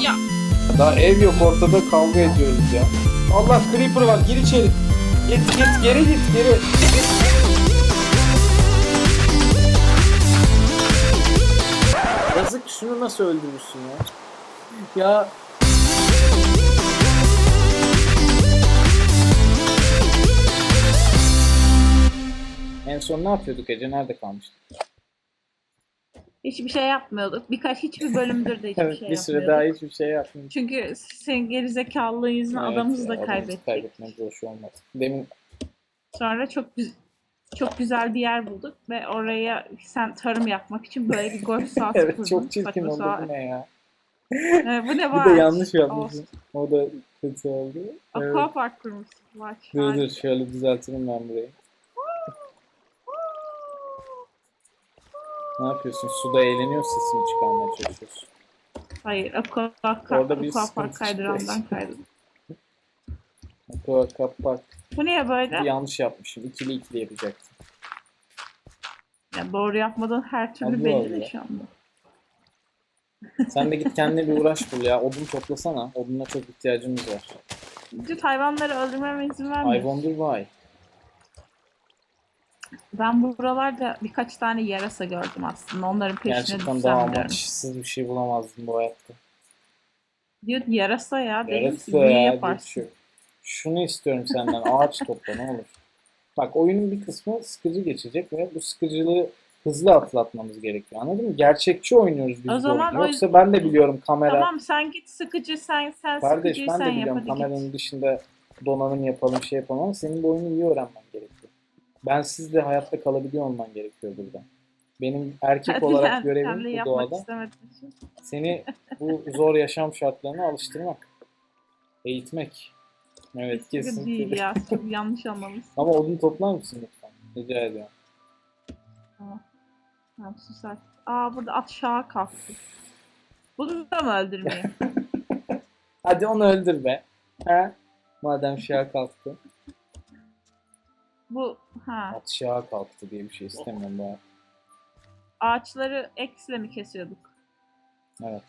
Ya. Daha ev yok ortada kavga ediyoruz ya. Allah creeper var gir içeri. Git git geri git geri. Yazık şunu nasıl öldürürsün ya? Ya en son ne yapıyorduk Ece? Nerede kalmıştık? Hiçbir şey yapmıyorduk. Birkaç hiçbir bölümdür de hiçbir Evet, şey bir süre yapmıyorduk. daha hiçbir şey yapmıyorduk. Çünkü senin gerizekalılığın yüzünden Evet adamımızı da kaybettik. Kaybetmek hoş olmaz. Demin Sonra çok güzel çok güzel bir yer bulduk ve oraya sen tarım yapmak için böyle bir golf sahası evet kurdun. çok çirkin oldu bu ne ya? Ee, bu ne Bir var? de yanlış yapmışım. O da kötü oldu. Evet. Aquapark kurmuşsun. Var. Dur dur şöyle düzeltelim ben burayı. Ne yapıyorsun? Suda eğleniyor sesini çıkarmaya çalışıyorsun. Hayır, aquapark, Orada bir aquapark kaydırandan kaydım. Aqua kapak. Bu niye böyle? Bir yanlış yapmışım. İkili ikili yapacaktım. Ya doğru yapmadığın her türlü Allah belli de şu anda. Sen de git kendine bir uğraş bul ya. Odun toplasana. Oduna çok ihtiyacımız var. Vücut hayvanları öldürmeme izin I vermiyor. wonder why. Ben buralarda birkaç tane yarasa gördüm aslında. Onların peşine Gerçekten düşsem daha diyorum. amaçsız bir şey bulamazdım bu hayatta. Diyor yarasa ya. Büyü ya. yaparsın. Şunu istiyorum senden. Ağaç topla ne olur. Bak oyunun bir kısmı sıkıcı geçecek ve bu sıkıcılığı hızlı atlatmamız gerekiyor. Anladın mı? Gerçekçi oynuyoruz biz O bu zaman oyunu. o Yoksa ben de biliyorum kamera. Tamam sen git sıkıcı sen sen Kardeş sıkıcıyı ben de yap biliyorum hadi kameranın git. dışında donanım yapalım şey yapalım ama senin bu oyunu iyi öğrenmen gerekiyor. Ben sizle hayatta kalabiliyor olman gerekiyor burada. Benim erkek olarak görevim bu doğada seni bu zor yaşam şartlarına alıştırmak. Eğitmek. Evet Sıkıcı kesin. değil ya. Çok yanlış anlamışsın. Ama odun toplar mısın lütfen? Rica ediyorum. Tamam sus artık. Aa burada at şaha kalktı. Bunu da mı öldürmeyeyim? Hadi onu öldür be. He? Madem şaha kalktı. Bu ha At şaha kalktı diye bir şey istemiyorum hayatta. ağaçları eksle mi kesiyorduk? Evet.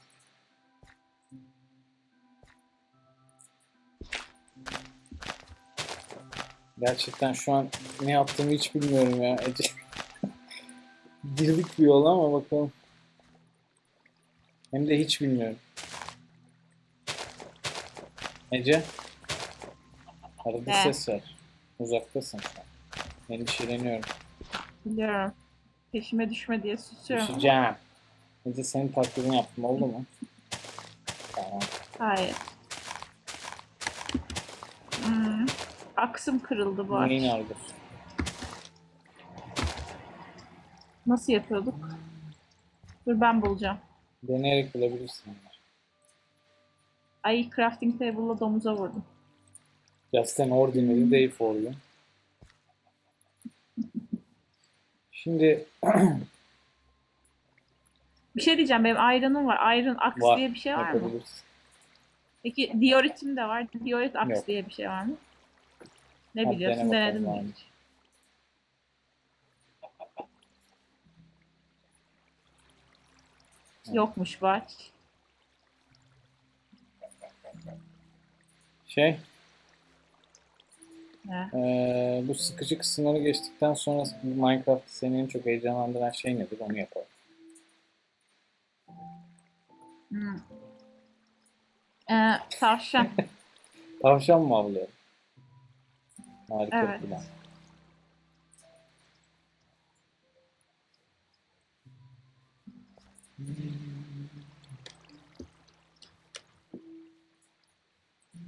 Gerçekten şu an ne yaptığımı hiç bilmiyorum ya Ece. Girdik bir yola ama bakalım. Hem de hiç bilmiyorum. Ece. Arada Ne? ses ver. Uzaktasın sen. Endişeleniyorum. Biliyorum. Peşime düşme diye susuyorum. Düşeceğim. Ece senin taklidini yaptım oldu mu? Tamam. Hayır. Hmm. Aksım kırıldı bu Neyin ağaç. aldır? Nasıl yapıyorduk? Dur ben bulacağım. Deneyerek bulabilirsin. Ay crafting table'la domuza vurdum. Just an ordinary day for you. Şimdi Bir şey diyeceğim benim iron'um var. Iron axe var. diye bir şey var mı? Peki dioritim de var. Diorit axe Yok. diye bir şey var mı? Ne biliyorsun? dene Denedin bakalım mi abi. hiç? Yokmuş bak. Şey, Eee, bu sıkıcı kısımları geçtikten sonra Minecraft'ta seni en çok heyecanlandıran şey nedir? Onu yapalım. Hmm. Ee, tavşan. Tavşan mı avlayalım? Harika Evet. plan.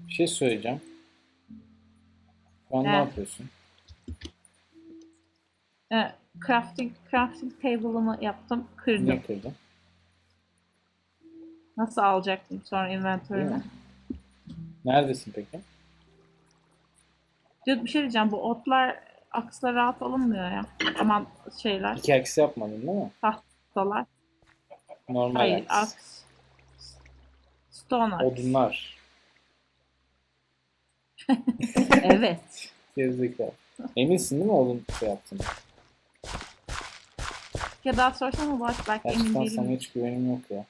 Bir şey söyleyeceğim. Şu an ne Ne? yapıyorsun? Ee, crafting crafting table'ımı yaptım. Kırdım. Ne kırdın? Nasıl alacaktım sonra Değil mi? Neredesin peki? Diyor, bir şey diyeceğim. Bu otlar aksla rahat alınmıyor ya. Aman şeyler. İki aksi yapmadın değil mi? Tahtalar. Normal Hayır. aks. Aks. Stone axe. Odunlar. Evet. Gerizekalı. Eminsin değil mi odun şey yaptın? Ya daha sorsana Ulaş belki emin Gerçekten sana değilim. hiç güvenim yok ya.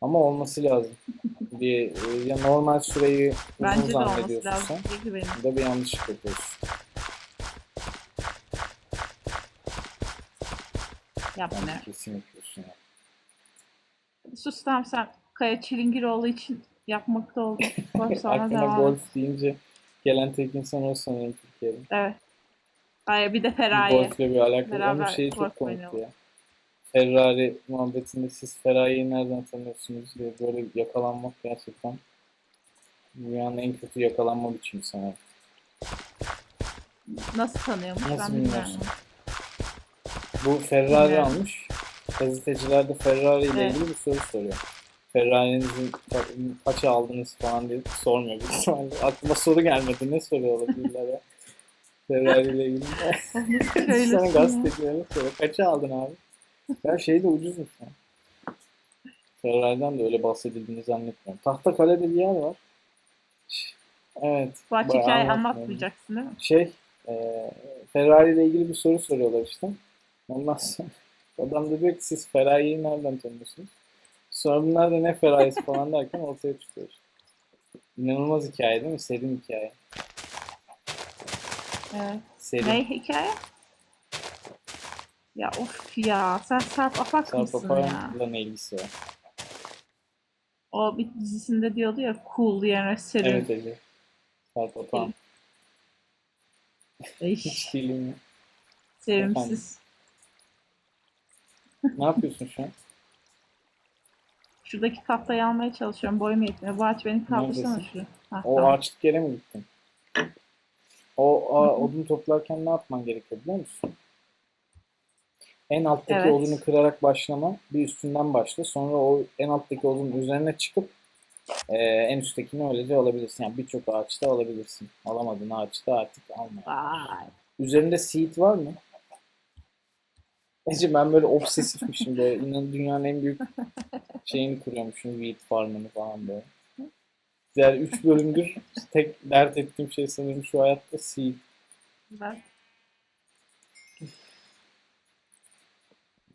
Ama olması lazım. Bir, e, ya normal süreyi uzun Bence de olması zannediyorsun lazım. sen. Ya da bir yanlışlık yapıyorsun. Yapma. Yani kesin yapıyorsun ya. Sus tamam sen Kaya Çilingiroğlu için yapmakta oldun. Sonra Aklıma devam. golf deyince gelen tek insan o sanırım Türkiye'de. Evet. Hayır bir de Feraye. Golfle bir alakalı. Onun Beraber şeyi golf çok komikti ya. Ferrari muhabbetinde siz Ferrari'yi nereden tanıyorsunuz diye böyle yakalanmak gerçekten dünyanın en kötü yakalanma biçimi sanırım. Nasıl tanıyormuş Nasıl ben bilmiyorum. Bu Ferrari Bilmiyorum. almış. Gazeteciler de Ferrari ile Evet. ilgili bir soru soruyor. Ferrari'nizin ka- kaça aldınız falan diye sormuyor. büyük ihtimalle. Aklıma soru gelmedi. Ne soruyor olabilirler ya? Ferrari ile ilgili. Sonra gazetecilerine soruyor. Kaça aldın abi? Ya şey de ucuzmuş ya. Ferrari'den de öyle bahsedildiğini zannetmiyorum. Tahtakale'de bir yer var. Evet. Bu aç bayağı hikayeyi anlatmıyorum. anlatmayacaksın değil mi? Şey, e, Ferrari ile ilgili bir soru soruyorlar işte. Ondan sonra adam da diyor ki siz Ferrari'yi nereden tanıyorsunuz? Sonra da ne Ferrari'si falan derken ortaya çıkıyor. İnanılmaz hikaye değil mi? Serin hikaye. Evet. Serin. Ne hikaye? Ya of ya sen Sarp Apak Sarp mısın ya? Apar'la ne ilgisi var? O bir dizisinde diyordu ya cool yerine serin. Evet Ece. Sarp Apar. Ey, Hiç değilim ya. sevimsiz. Ne yapıyorsun şu an? Şuradaki tahtayı almaya çalışıyorum. Boyum yetmiyor. Bu ağaç beni kaldırsana Neredesin? şuraya. Ha, O tamam. ağaçlık yere mi gittin? O a, odun toplarken ne yapman gerekiyor biliyor musun? En alttaki Evet. odunu kırarak başlama. Bir üstünden başla. Sonra o en alttaki odunun üzerine çıkıp e, en üsttekini öylece alabilirsin. Yani birçok ağaçta alabilirsin. Alamadığın ağaçta artık alma. Vay. Üzerinde seed var mı? Ece ben böyle obsesifmişim böyle. İnan dünyanın en büyük şeyini kuruyormuşum. Wheat farmını falan böyle. Diğer 3 bölümdür tek dert ettiğim şey sanırım şu hayatta seed. Ben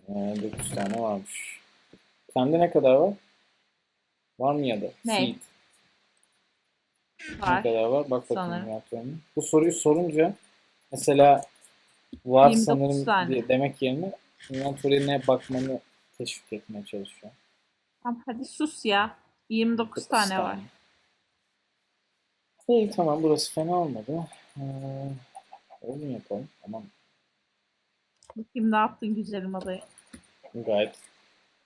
Ee, 9 tane varmış. Sende ne kadar var? Var mı ya da? Ne? Seed. Ne var. kadar var? Bak bakayım yaptığını. Bu soruyu sorunca mesela var 29 sanırım tane. demek yerine inventory'ne bakmanı teşvik etmeye çalışıyor. Tamam, hadi sus ya. 29 Dokuz tane var. İyi tamam burası fena olmadı. Ee, mi yapalım? Tamam. Bakayım ne yaptın güzelim adayı. Gayet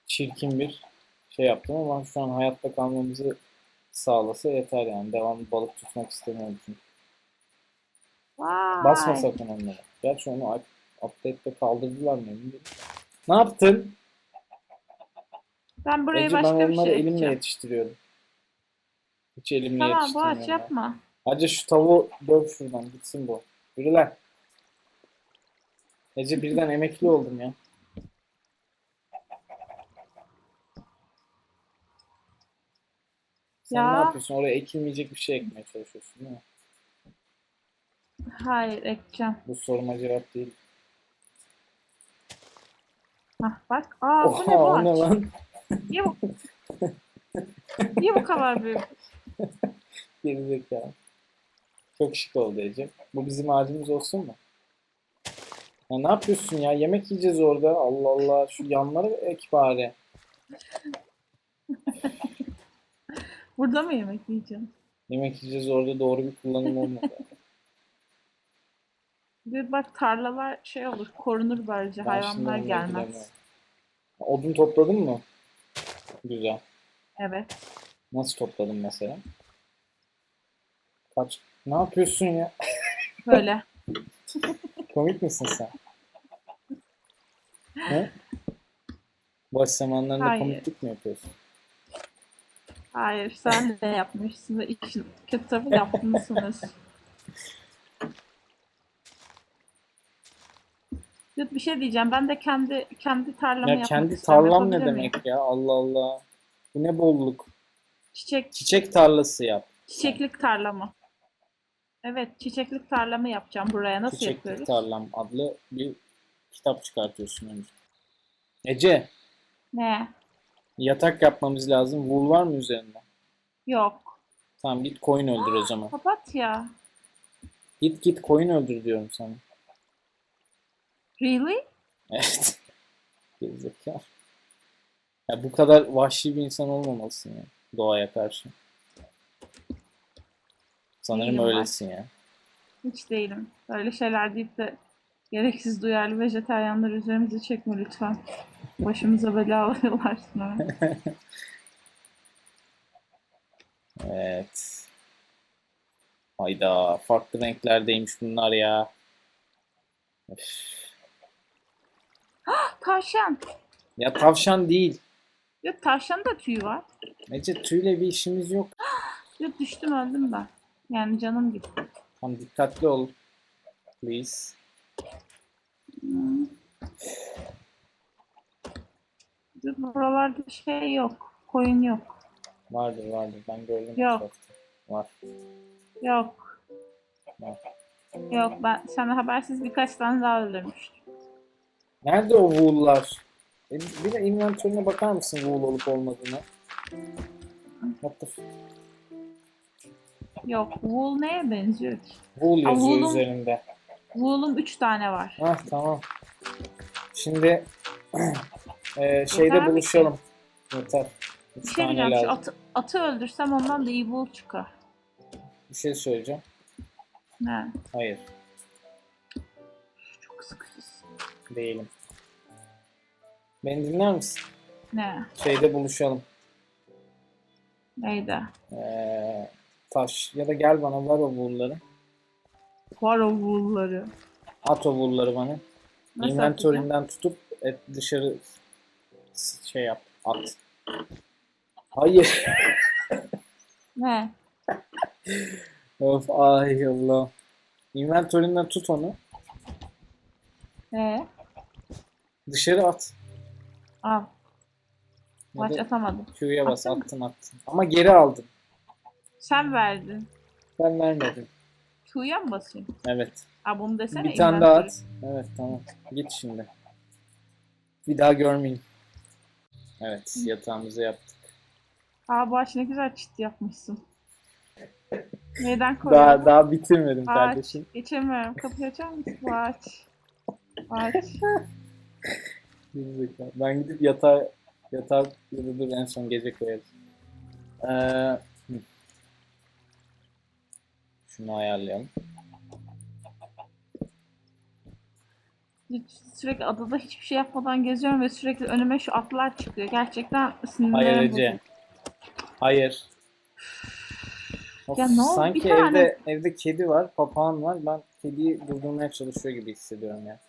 çirkin bir şey yaptım ama şu an hayatta kalmamızı sağlasa yeter yani. Devamlı balık tutmak istemiyorum çünkü. Vay. Basma sakın onlara. Gerçi onu up- update'te kaldırdılar mı emin değilim. Ne yaptın? Ben buraya Ece ben başka bir onları şey elimle yapacağım. yetiştiriyordum. Hiç elimle Tamam bu yetiştirmiyorum. ağaç ya. yapma. Hadi şu tavuğu döv şuradan gitsin bu. Yürü lan. Ece birden emekli oldum ya. Sen Ya. ne yapıyorsun? Oraya ekilmeyecek bir şey ekmeye çalışıyorsun değil mi? Hayır ekeceğim. Bu soruma cevap değil. Hah bak. Aa bu ne bu o ne ağaç? lan? Niye bu? Niye bu kadar büyük? Gerizekalı. Çok şık oldu Ece. Bu bizim ağacımız olsun mu? Ya ne yapıyorsun ya? Yemek yiyeceğiz orada. Allah Allah. Şu yanları ek bari. Burada mı yemek yiyeceğim? Yemek yiyeceğiz orada doğru bir kullanım olmadı. Bir bak tarlalar şey olur, korunur böylece. Ben şimdi Hayvanlar gelmez. ilgileniyorum. Odun topladın mı? Güzel. Evet. Nasıl topladın mesela? Kaç? Ne yapıyorsun ya? Böyle. Komik misin sen? He? Boş zamanlarında Hayır. komiklik mi yapıyorsun? Hayır sen de yapmışsın ve işin kötü tarafı yapmışsınız. Yok bir şey diyeceğim. Ben de kendi kendi tarlamı Ya yapmak kendi istiyorum. tarlam ne Yapabilir miyim? demek ya? Allah Allah. Bu ne bolluk. Çiçek, Çiçek tarlası yap. çiçeklik tarlamı. Evet, çiçeklik tarlamı yapacağım buraya. Nasıl Çiçeklik yapıyoruz? tarlam adlı bir kitap çıkartıyorsun önce. Ece, Ne? Yatak yapmamız lazım. Wool var mı üzerinde? Yok. Tamam git koyun öldür o zaman. Papatya. Git git koyun öldür diyorum sana. Really? Evet. Gerizekalı. Ya bu kadar vahşi bir insan olmamalısın ya doğaya karşı. Sanırım Değilim öylesin ya. Hiç değilim. Böyle şeyler deyip de gereksiz duyarlı vejetaryenler üzerimize çekme lütfen. Başımıza bela alıyorlar sonra. Evet. Hayda, farklı renklerdeymiş bunlar ya. Öf. Tavşan. Ya tavşan değil. Ya tavşan da tüyü var. Ece tüyle bir işimiz yok. Ya düştüm öldüm ben. Yani canım gitti. Tam dikkatli ol. Please. Hmm. Buralarda şey yok. Koyun yok. Vardır vardır. Ben gördüm. Yok. etrafta. Var. Yok. Var. Yok ben sana habersiz birkaç tane daha öldürmüştüm. Nerede o wool'lar? E, Bir de inventörüne bakar mısın wool olup olmadığına? What the Yok. Wool neye benziyor ki? Wool Aa, yazıyor wool'un- üzerinde. Wool'um 3 tane var. Ah tamam. Şimdi e, şeyde Yeter mi buluşalım. Yeter. Bir Üç şey tane diyeceğim. Şu lazım. atı, atı öldürsem ondan da iyi wool çıkar. Bir şey söyleyeceğim. Ne? Hayır. Çok sıkıcısın. Değilim. Beni dinler misin? Ne? Şeyde buluşalım. Neydi? Ee, taş ya da gel bana ver o wool'ları. Var o wool'ları. At o wool'ları bana. Nasıl? Inventory'nden tutup et dışarı şey yap. At. Hayır. Ne? of ay Allah. Inventory'nden tut onu. Ee? Dışarı at. Al. Maç atamadım. Q'ya bas Attın attın attın. Ama geri aldın. Sen verdin. Ben vermedim. Q'ya mı basayım? Evet. Aa bunu desene. Bir tane daha at. Evet tamam. Git şimdi. Bir daha görmeyeyim. Evet yatağımızı yaptık. Aa bu ağaç ne güzel çit yapmışsın. Neden koyuyorsun? Daha daha bitirmedim Ağaç. kardeşim. Geçemiyorum. Kapıyı açar mısın? Bu ağaç. Gerizekalı. Ben gidip yatağa yatağa ya da dur en son gece koyarız. Ee, hı. Şunu ayarlayalım. Sürekli adada hiçbir şey yapmadan geziyorum ve sürekli önüme şu atlar çıkıyor. Gerçekten sinirlerim Hayır bozuldu. Ece. Hayır. Of, Ya ne oldu? sanki Bir tane- evde evde kedi var, papağan var. Ben kediyi durdurmaya çalışıyor gibi hissediyorum ya.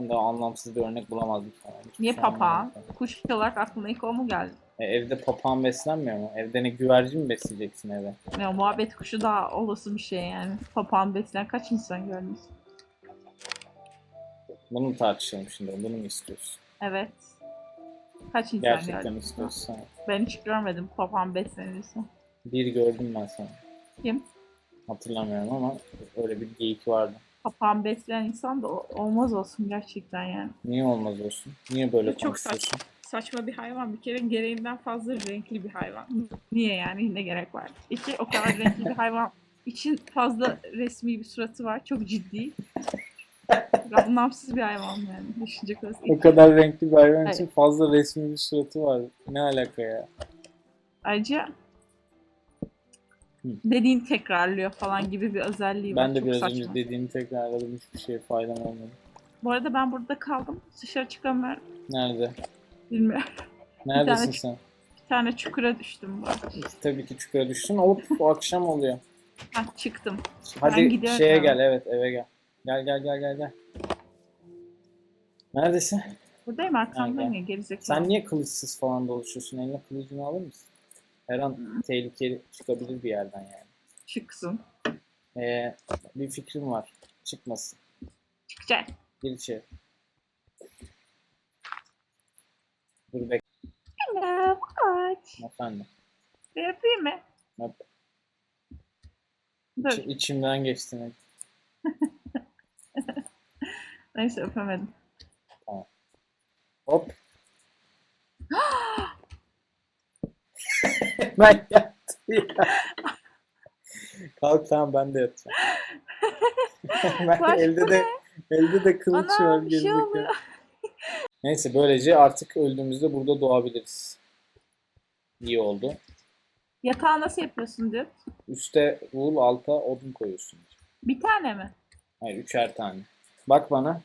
Daha anlamsız bir örnek bulamazdım sana. Hiçbir Niye şey papağan? Kuş olarak aklına ilk o mu geldi? E, evde papağan beslenmiyor mu? Evde ne güvercin mi besleyeceksin eve? Ya muhabbet kuşu daha olası bir şey yani. Papağan besleyen kaç insan görmüş? Bunu mu tartışalım şimdi? Bunu mu istiyorsun? Evet. Kaç insan Gerçekten gördün? istiyorsan. Ben hiç görmedim papağan beslenirse. Bir gördüm ben sana. Kim? Hatırlamıyorum ama öyle bir geyik vardı. Papağan besleyen insan da olmaz olsun gerçekten yani. Niye olmaz olsun? Niye böyle Çok konuşuyorsun? saçma. Saçma bir hayvan. Bir kere gereğinden fazla renkli bir hayvan. Niye yani? Ne gerek var? İki, o kadar renkli bir hayvan için fazla resmi bir suratı var. Çok ciddi. Anlamsız bir hayvan yani. Düşünecek olursak. O kadar renkli bir hayvan için fazla resmi bir suratı var. Ne alaka ya? Ayrıca Hı. dediğin tekrarlıyor falan gibi bir özelliği var. Ben de Çok biraz saçma. önce dediğini tekrarladım. Hiçbir şeye faydam olmadı. Bu arada ben burada kaldım. Dışarı çıkamıyorum. Nerede? Bilmiyorum. Neredesin tane- sen? Bir tane çukura düştüm bu arada. Tabii ki çukura düştün. Hop akşam oluyor. Ha, çıktım. Hadi şeye gel evet eve gel. Gel gel gel gel gel. Neredesin? Buradayım arkamdayım ya gerizekalı. Sen niye kılıçsız falan dolaşıyorsun? Eline kılıcını alır mısın? Her an tehlikeli çıkabilir bir yerden yani. Çıksın. Ee, bir fikrim var. Çıkmasın. Çıkacak. Gir içeri. Dur bek Hello, aç. efendim. Bir yapayım mı? Yap. Dur. İç- içimden geçtin. Neyse öpemedim. Hop. ben yattım ya. Kalk tamam ben de yatacağım. ben Başka elde de elde de kılıç Ana var bir şey gerizekalı. oluyor. Neyse böylece artık öldüğümüzde burada doğabiliriz. İyi oldu. Yatağı nasıl yapıyorsun diyor. Üste wool, alta odun koyuyorsun. Bir tane mi? Hayır üçer tane. Bak bana.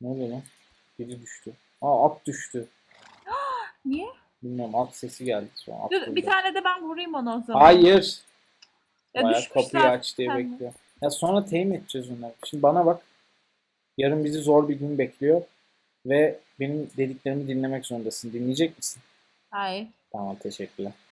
Ne oluyor lan? Biri düştü. Aa at düştü. Niye? Bilmiyorum at sesi geldi şu an. At Dur bir tane de ben vurayım onu o zaman. Hayır. Ya Bayağı düşmüşler kapıyı aç diye de. bekliyor. Ya sonra teyim edeceğiz onları. Şimdi bana bak. Yarın bizi zor bir gün bekliyor. Ve benim dediklerimi dinlemek zorundasın. Dinleyecek misin? Hayır. Tamam teşekkürler.